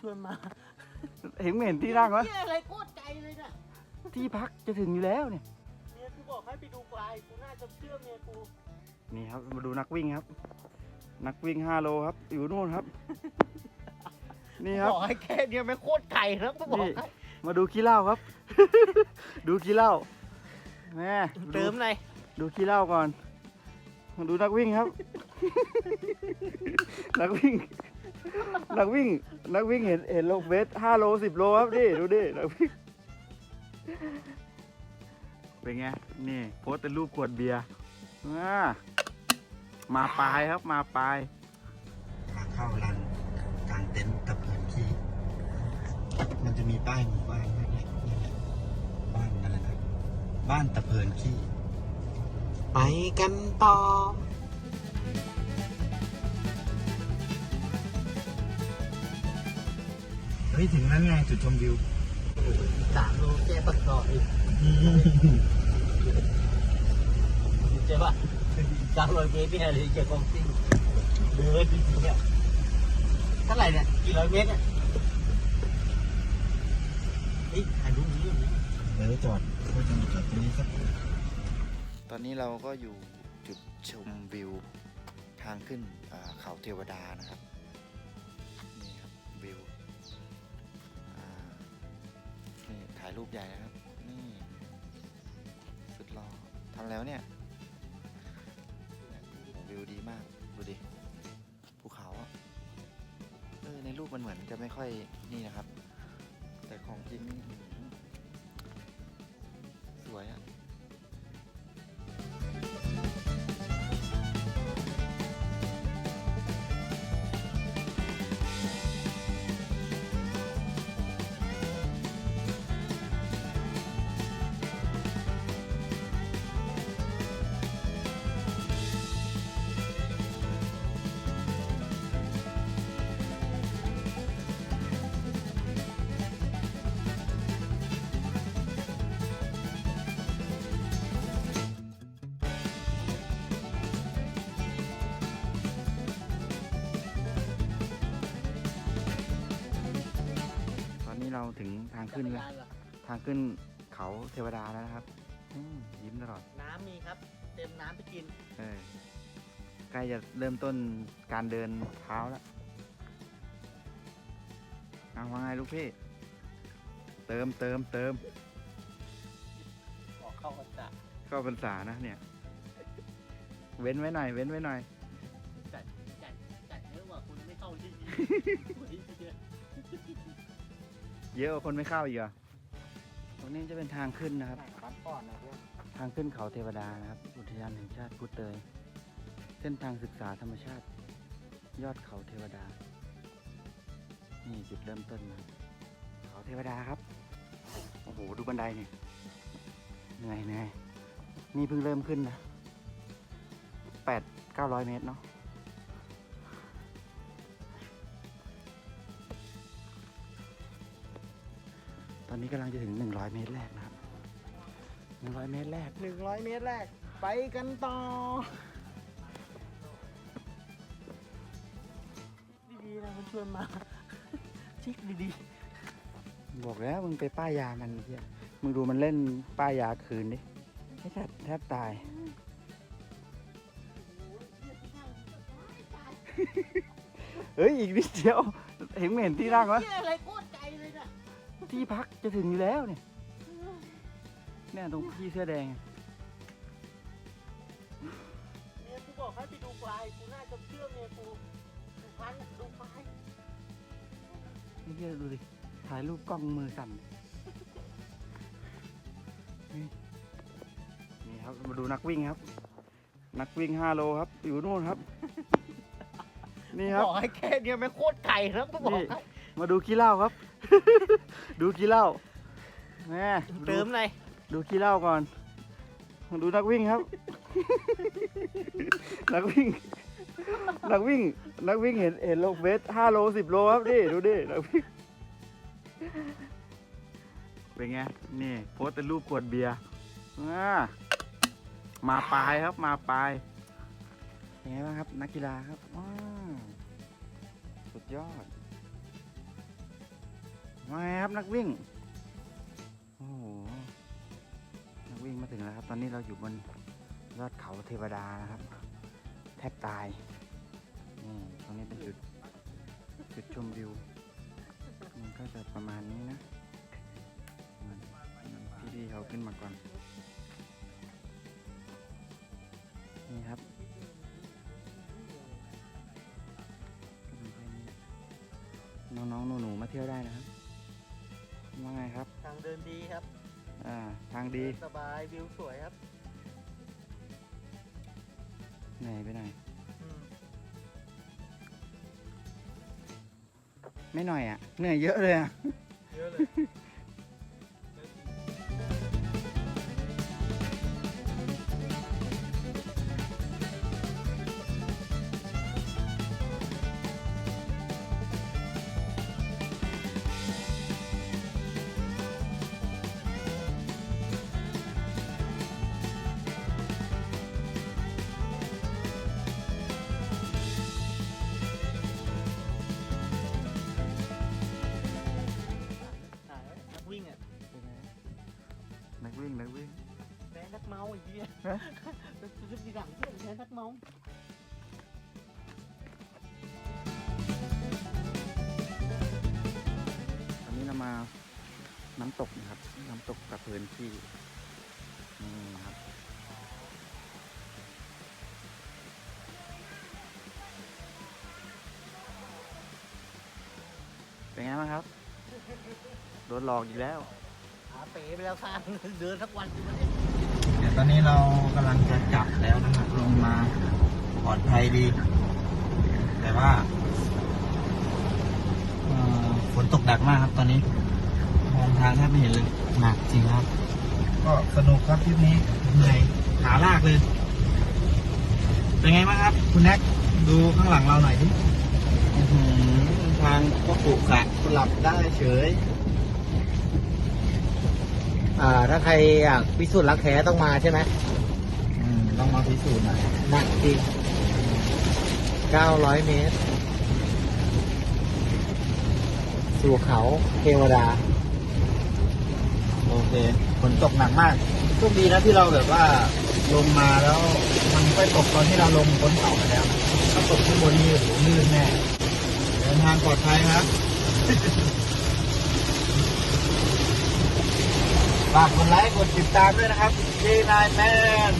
ชวนมา เห็นไม่เห็นที่นั่งวะเหียอะไรโคตรไกลเลยน่ะที่พักจะถึงอยู่แล้วเนี่ยเมียกูบอกให้ไปดูปลายกูน่าจะเชื่อเมียกู นี่ครับมาดูนักวิ่งครับ นักวิ่ง5โลครับ อยู่นู่นครับ นี่ครับ บอกให้แค่เนี้ยไม่โคตรไกลนะกูบอกนี่ ให้มาดูขี้เหล้าครับ ดูขี้เหล้าแม่ดูเติมหน่อยดูขี้เหล้าก่อนมาดูนักวิ่งครับ นักวิ่ง นักวิ่ง นักวิ่งเห็นเห็นลงเวทห้าโลสิบโลครับดิดูดินักวิ่งเป็นไงนี่โพสต์เป็นรูปขวดเบียร์อ่ามาปลายครับมาปลายทางเข้าร้านกลางเต็นท์ตะเพียนขี้มันจะมีป้ายหมู่บ้านเล็กๆนี่แหละบ้านอะไรนะบ้านตะเพินขี้ ไปกันต่อ ฮ้ยถึงนั้นไงจุดชมวิวสามโลแก้ปักต่ออีกใช่ป่ะสามร้อยเมตรเนี่ยเลยเจอกองซิ่งเดินจริงๆเนี่ยเท่าไหร่เนี่ยกี่ร้อยเมตรเนี่ยนี่ถ่ายรูปนี้อยู่นะเดี๋ยวจอดก็จะจอดตรงนี้สักตอนนี้เราก็อยู่จุดชมวิวทางขึ้นอ่าเขาเทวดานะครับูปใหญ่นะครับ นี่ สุดหล่อทำแล้วเนี่ยโอ้โหวิวดีมาก ดูดิ ภูเขาเออในรูปมันเหมือนจะไม่ค่อยนี่นะครับ แต่ของจริงสวยอะ เราถึงทางขึ้นแล้ว ทางขึ้นเขาเทวดาแล้วนะครับอืมยิ้มตลอด น้ำมีครับ เต็มน้ำไปกิน เออใกล้จะเริ่มต้นการเดินเท้าแล้วเอาว่าไงลูกพี่ เติมเติมเติมออกเข้ากันจ้ะเข้าพรรษานะเนี่ย เว้นไว้หน่อย เว้นไว้หน่อย จัดจัดจัดเยอะกว่าคุณไม่เข้าที่นี่โอ้ย เยอะเยอะกว่าคนไม่เข้าอีกเหรอตรงนี้จะเป็นทางขึ้นนะครับปัดก่อนนะเพื่อนทางขึ้นเขาเทวดานะครับ อุทยานแห่งชาติพุเตย เส้นทางศึกษาธรรมชาติ ยอดเขาเทวดา นี่จุดเริ่มต้นนะเขาเทวดาครับ โอ้โห ดูบันไดนี่เหนื่อยเหนื่อยนี่เพิ่งเริ่มขึ้นนะแปดเก้าร้อยเมตรเนาะ อนนี้กำลังจะถึงหนึ่งร้อยเมตรแรกนะครับหนึ่งร้อยเมตรแรกหนึ่งร้อยเมตรแรก ไปกันต่อ ดีๆนะมันชวนมา ชิคดีบอกแล้วมึงไปป้ายยามันเฮียมึงดูมันเล่นป้ายยาคืนดิไม่แทบแทบตายเฮ้ย อีกนิดเดียว เห็นไม่เห็นที่นั่งๆวะเหียอะไรโคตรไกลเลยน่ะ ที่พักจะถึงอยู่แล้วเนี่ยเนี่ยตรงพี่เสื้อแดงอะเมียกูบอกให้ไปดูปลายกูน่าจะเชื่อเมียกูดูพันดูปลายไอ้เหี้ยดูดิถ่ายรูปกล้องมือสั่นนี่นี่ครับมาดูนักวิ่งครับ นักวิ่ง5โลครับ อยู่นู่นครับ นี่ครับบอกให้แค่เนี้ยไม่โคตรไกลนะกูบอกนี่ให้มาดูขี้เหล้าครับ ดูขี้เหล้าแม่เติมหน่อยดูขี้เหล้าก่อนมาดูนักวิ่งครับ นักวิ่ง นักวิ่ง นักวิ่งเห็นเห็นลงเวทห้าโลสิบโลครับดิดูดินักวิ่งเป็นไง นี่โพสต์เป็นรูปขวดเบียร์อ่ามาปลายครับ มาปลายเป็นไงบ้างครับ นักกีฬาครับว้าวสุดยอด มาไงครับนักวิ่ง โอ้โห นักวิ่งมาถึงแล้วครับ ตอนนี้เราอยู่บนยอดเขาเทวดานะครับ แทบตายนี่ตรงนี้เป็นจุด จุดชมวิว มันก็จะประมาณนี้นะพี่ดีเขาขึ้นมาก่อน นี่ครับน้องๆหนูๆมาเที่ยวได้นะครับ ว่าไงครับ ทางเดินดีครับอ่าทางดีสบายวิวสวยครับเหนื่อยไปหน่อยอืมไม่หน่อยอะเหนื่อยเยอะเลยอะ เยอะเลยหาย อ้เหี้ยฮะจะดีหลังเพื่อนแพ้นักเมาตอนนี้เรามาน้ำตกนะครับ น้ำตกกับเพลินที่นี่ครับ เป็นไงบ้างครับ โดนหลอกอีกแล้ว หาเป๋ไปแล้วข้างเดินทั้งวันอยู่มันเดี๋ยว ตอนนี้เรากำลังจะกลับแล้วนะครับลงมาปลอดภัยดี แต่ว่าเอ่อฝนตกหนักมากครับตอนนี้มองทางแทบไม่เห็นเลยหนักจริงครับ ก็สนุกครับทริปนี้เหนื่อยขาลากเลย เป็นไงบ้างครับ คุณแน็กดูข้างหลังเราหน่อยดิอื้อหือทางก็ขรุขระหลับได้เฉย อ่าถ้าใครอยากพิสูจน์รักแท้ต้องมาใช่ไหมอืมต้องมาพิสูจน์หน่อยหนักจริง900เมตร สู่เขาเทวดา โอเคฝนตกหนักมากโชคดีนะที่เราแบบว่าลงมาแล้ว มันไม่ตกตอนที่เราลงบนเขาไปแล้วนะถ้าตกข้างบนนี่โอ้โหลื่นแน่เดินทางปลอดภัยครับ ฝากกดไลค์กดติดตามด้วยนะครับ J9 Man